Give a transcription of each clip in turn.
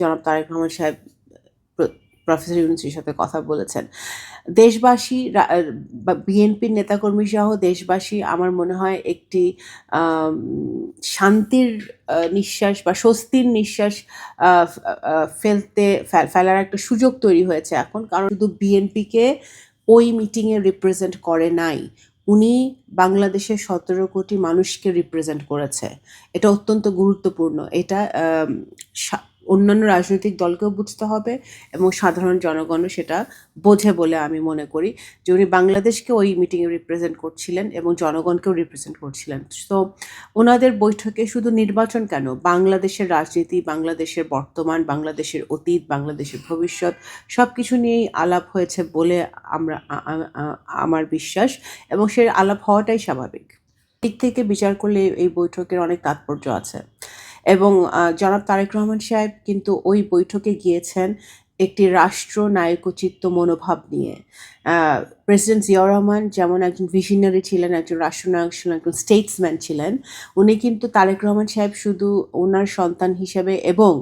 জনাব তারেক রহমান সাহেব, প্র- প্রফেসর ইউনুসের সাথে কথা বলেছেন। দেশবাসী বিএনপির নেতাকর্মী সহ দেশবাসী আমার মনে হয় একটি শান্তির নিঃশ্বাস বা স্বস্তির নিঃশ্বাস ফেলতে ফেলার একটা সুযোগ তৈরি হয়েছে এখন। কারণ শুধু বিএনপিকে ওই মিটিংয়ে রিপ্রেজেন্ট করে নাই, উনি বাংলাদেশের সতেরো কোটি মানুষকে রিপ্রেজেন্ট করেছে। এটা অত্যন্ত গুরুত্বপূর্ণ। এটা অন্যান্য রাজনৈতিক দলকেও বুঝতে হবে এবং সাধারণ জনগণও সেটা বোঝে বলে আমি মনে করি যে উনি বাংলাদেশকে ওই মিটিংয়ে রিপ্রেজেন্ট করছিলেন এবং জনগণকেও রিপ্রেজেন্ট করছিলেন। তো ওনাদের বৈঠকে শুধু নির্বাচন কেন? বাংলাদেশের রাজনীতি, বাংলাদেশের বর্তমান, বাংলাদেশের অতীত, বাংলাদেশের ভবিষ্যৎ সব কিছু নিয়েই আলাপ হয়েছে বলে আমরা আমার বিশ্বাস এবং সে আলাপ হওয়াটাই স্বাভাবিক। দিক থেকে বিচার করলে এই বৈঠকের অনেক তাৎপর্য আছে। এবং জনাব তারেক রহমান সাহেব কিন্তু ওই বৈঠকে গিয়েছেন একটি রাষ্ট্র নায়কোচিত্ত মনোভাব নিয়ে। প্রেসিডেন্ট জিয়াউর রহমান যেমন একজন ভিশনারি ছিলেন, একজন রাষ্ট্রনায়ক ছিলেন একজন স্টেটসম্যান ছিলেন, উনি কিন্তু তারেক রহমান সাহেব শুধু ওনার সন্তান হিসেবে এবং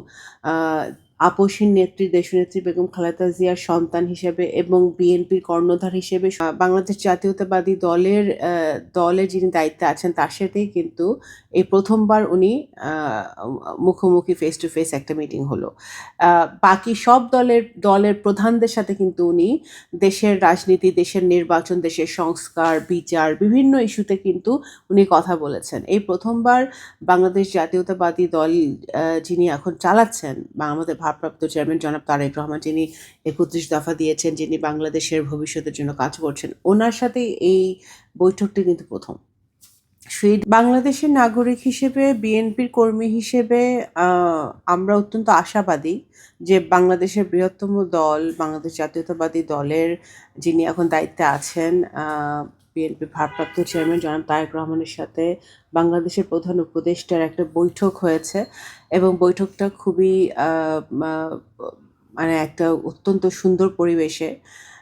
আপসীন নেত্রী, দেশনেত্রী বেগম খালেদা জিয়ার সন্তান হিসেবে এবং বিএনপির কর্ণধার হিসেবে বাংলাদেশ জাতীয়তাবাদী দলের দলে যিনি দায়িত্বে আছেন তার সাথেই কিন্তু এই প্রথমবার উনি মুখোমুখি ফেস টু ফেস একটা মিটিং হলো। বাকি সব দলের দলের প্রধানদের সাথে কিন্তু উনি দেশের রাজনীতি, দেশের নির্বাচন, দেশের সংস্কার, বিচার, বিভিন্ন ইস্যুতে কিন্তু উনি কথা বলেছেন। এই প্রথমবার বাংলাদেশ জাতীয়তাবাদী দল যিনি এখন চালাচ্ছেন বা আমাদের ভারপ্রাপ্ত চেয়ারম্যান জনাব তারেক রহমান যিনি একত্রিশ দফা দিয়েছেন, যিনি বাংলাদেশের ভবিষ্যতের জন্য কাজ করছেন, ওনার সাথে এই বৈঠকটি কিন্তু প্রথম। সেই বাংলাদেশের নাগরিক হিসেবে, বিএনপির কর্মী হিসেবে আমরা অত্যন্ত আশাবাদী যে বাংলাদেশের বৃহত্তম দল, বাংলাদেশ জাতীয়তাবাদী দলের যিনি এখন দায়িত্বে আছেন বিএনপি ভারপ্রাপ্ত চেয়ারম্যান জনাব তারেক রহমানের সাথে বাংলাদেশের প্রধান উপদেষ্টার একটা বৈঠক হয়েছে এবং বৈঠকটা খুবই মানে একটা অত্যন্ত সুন্দর পরিবেশে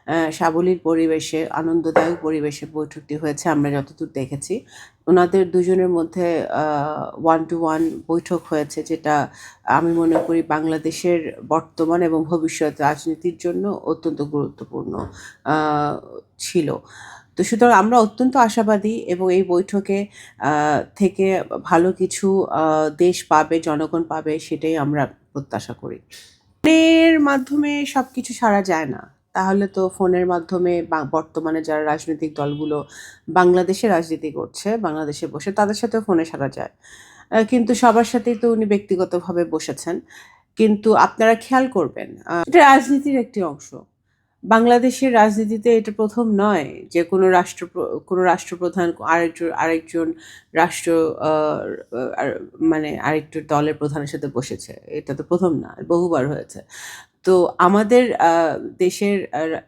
আহ, সাবলীল পরিবেশে আনন্দদায়ক পরিবেশে বৈঠকটি হয়েছে আমরা যতদূর দেখেছি। ওনাদের দুজনের মধ্যে ওয়ান টু ওয়ান বৈঠক হয়েছে যেটা আমি মনে করি বাংলাদেশের বর্তমান এবং ভবিষ্যৎ রাজনীতির জন্য অত্যন্ত গুরুত্বপূর্ণ ছিল। তো সুতরাং আমরা অত্যন্ত আশাবাদী এবং এই বৈঠকে থেকে ভালো কিছু দেশ পাবে, জনগণ পাবে, সেটাই আমরা প্রত্যাশা করি। ফোনের মাধ্যমে সব কিছু সারা যায় না। তাহলে তো ফোনের মাধ্যমে বর্তমানে যারা রাজনৈতিক দলগুলো বাংলাদেশে রাজনীতি করছে, বাংলাদেশে বসে, তাদের সাথেও ফোনে সারা যায়। কিন্তু সবার সাথেই তো উনি ব্যক্তিগতভাবে বসেছেন। কিন্তু আপনারা খেয়াল করবেন এটা রাজনীতির একটি অংশ। বাংলাদেশের রাজনীতিতে এটা প্রথম নয় যে কোনো রাষ্ট্র কোনো রাষ্ট্রপ্রধান আরেকজন আরেকজন রাষ্ট্র মানে আরেকটু দলের প্রধানের সাথে বসেছে। এটা তো প্রথম না, বহুবার হয়েছে। তো আমাদের দেশের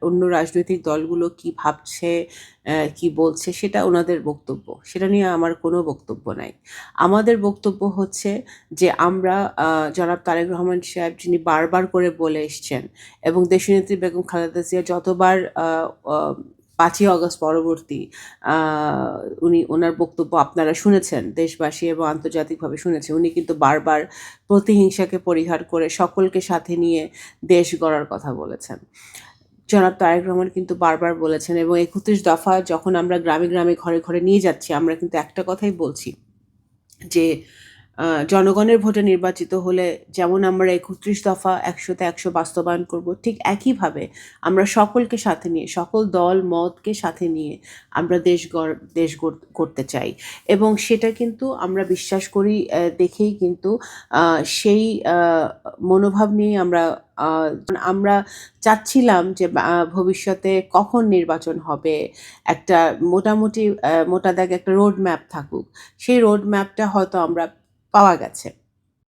অন্য রাজনৈতিক দলগুলো কি ভাবছে কি বলছে সেটা ওনাদের বক্তব্য। সেটা নিয়ে আমার কোনো বক্তব্য নাই। আমাদের বক্তব্য হচ্ছে যে আমরা জনাব তারেক রহমান সাহেব যিনি বারবার করে বলে এসছেন এবং দেশনেত্রী বেগম খালেদা জিয়া যতবার পাঁচই অগস্ট পরবর্তী উনি ওনার বক্তব্য আপনারা শুনেছেন, দেশবাসী এবং আন্তর্জাতিকভাবে শুনেছেন। উনি কিন্তু বারবার প্রতিহিংসাকে পরিহার করে সকলকে সাথে নিয়ে দেশ গড়ার কথা বলেছেন। জনাব তারেক রহমান কিন্তু বারবার বলেছেন এবং একত্রিশ দফা যখন আমরা গ্রামে গ্রামে ঘরে ঘরে নিয়ে যাচ্ছি, আমরা কিন্তু একটা কথাই বলছি যে জনগণের ভোটে নির্বাচিত হলে যেমন আমরা একত্রিশ দফা একশোতে একশো বাস্তবায়ন করব, ঠিক একইভাবে আমরা সকলকে সাথে নিয়ে, সকল দল, মতকে সাথে নিয়ে আমরা দেশ গড়, দেশ করতে চাই। এবং সেটা কিন্তু আমরা বিশ্বাস করি দেখেই কিন্তু সেই মনোভাব নিয়ে আমরা আমরা চাচ্ছিলাম যে ভবিষ্যতে কখন নির্বাচন হবে, একটা মোটামুটি মোটা দাগে একটা রোড ম্যাপ থাকুক। সেই রোড ম্যাপটা হয়তো আমরা পাওয়া গেছে।